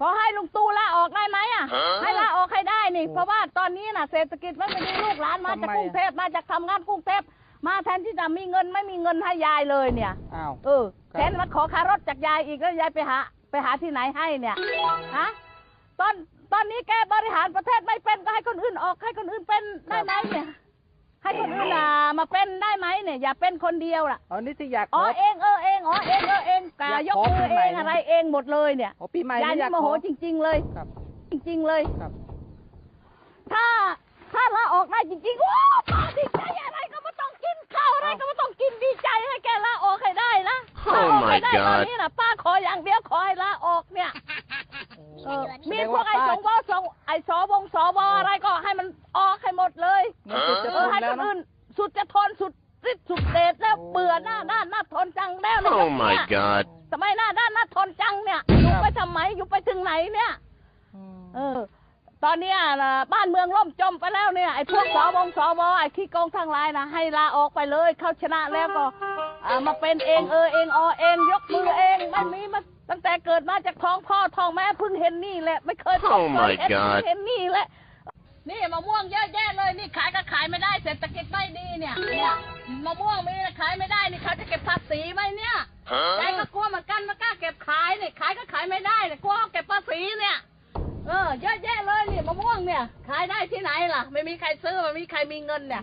ขอให้ลุงตู่ลาออกได้ไหมอะ ให้ลาออกให้ได้นี่ เพราะว่าตอนนี้น่ะเศรษฐกิจมันไม่ดีลูกหลานมาจากกรุงเทพมาจากทำงานกรุงเทพมาแทนที่จะมีเงินไม่มีเงินให้ยายเลยเนี่ยอ้าวเออครับแทนมาขอค่ารถจากยายอีกแล้วยายไปหาไปหาที่ไหนให้เนี่ยฮะตอนตอนนี้แกบริหารประเทศไม่เป็นก็ให้คนอื่นออกให้คนอื่นเป็นได้ไหมเนี่ย ให้คนอื่นอะ มาเป็นได้ไหมเนี่ยอย่าเป็นคนเดียวล่ะอ๋อนี่ที่อยากขอ๋ออ เองเออเองอ๋อเองเออเองกาอยากยกขอมือปีใหม่ เองอะไรเองหมดเลยเนี่ย อ๋อปีใหม่ยายนี่อนี่ยากโมขโหอจริง ๆ เลย ครับจริง ๆ เลย ครับ ถ้าถ้าลาออกได้จริงๆโอ้ป้าดีใจอะไรก็ไม่ต้องกินข้าวอะไรก็ไม่ต้องกินดีใจให้แกลาออกให้ได้นะ Oh ลาออกให้ได้ my ตอน God นี้นะป้าขออย่างเดียวขอให้ลาออกเนี่ยเออมีพวกไอ้สงวสงไอ้สวงสวอะไรก็ให้มันออกให้หมดเลยมันสุดจะเอทอนให้แล้ควนเนอะอื่น สุดจะทนสุดฤทธิ์สุดเดชแล้วโอ้เบื่อหน้าด้านหน้าทนจังแล้วเนี่ย Oh my god. สมัยหน้าด้านหน้าทนจังเนี่ย อยู่ไปทำไมอยู่ไปถึงไหนเนี่ย เออ ตอนเนี้ยนะบ้านเมืองล่มจมไปแล้วเนี่ยไอ้พวกสวงสวไอ้ขี้โกงทั้งหลายนะให้ลาออกไปเลยเขาชนะแล้วก็อ่ามาเป็นเองเออเองอเองยกมือเองไม่มีมาตั้งแต่เกิดมาจากท้องพ่อท้องแม่เพิ่งเห็นนี่แหละ ไม่เคยพบ Oh เค my ยเห็น God เห็นนี่แหละ นี่มะม่วงเยอะแยะเลย นี่ขายก็ขายไม่ได้เศรษฐกิจไม่ดีเนี่ยเนี่ย มะม่วงมีขายไม่ได้นี่เขาจะเก็บภาษีไหมเนี่ยยายก็กลัวเหมือนกันไม่กล้าเก็บขายเนี่ยขายก็ขายไม่ได้เนี่ยกลัวเขาเก็บภาษีเนี่ยเออเยอะแยะเลยนี่มะม่วงเนี่ย ขายได้ที่ไหนล่ะ ไม่มีใครซื้อไม่มีใครมีเงินเนี่ย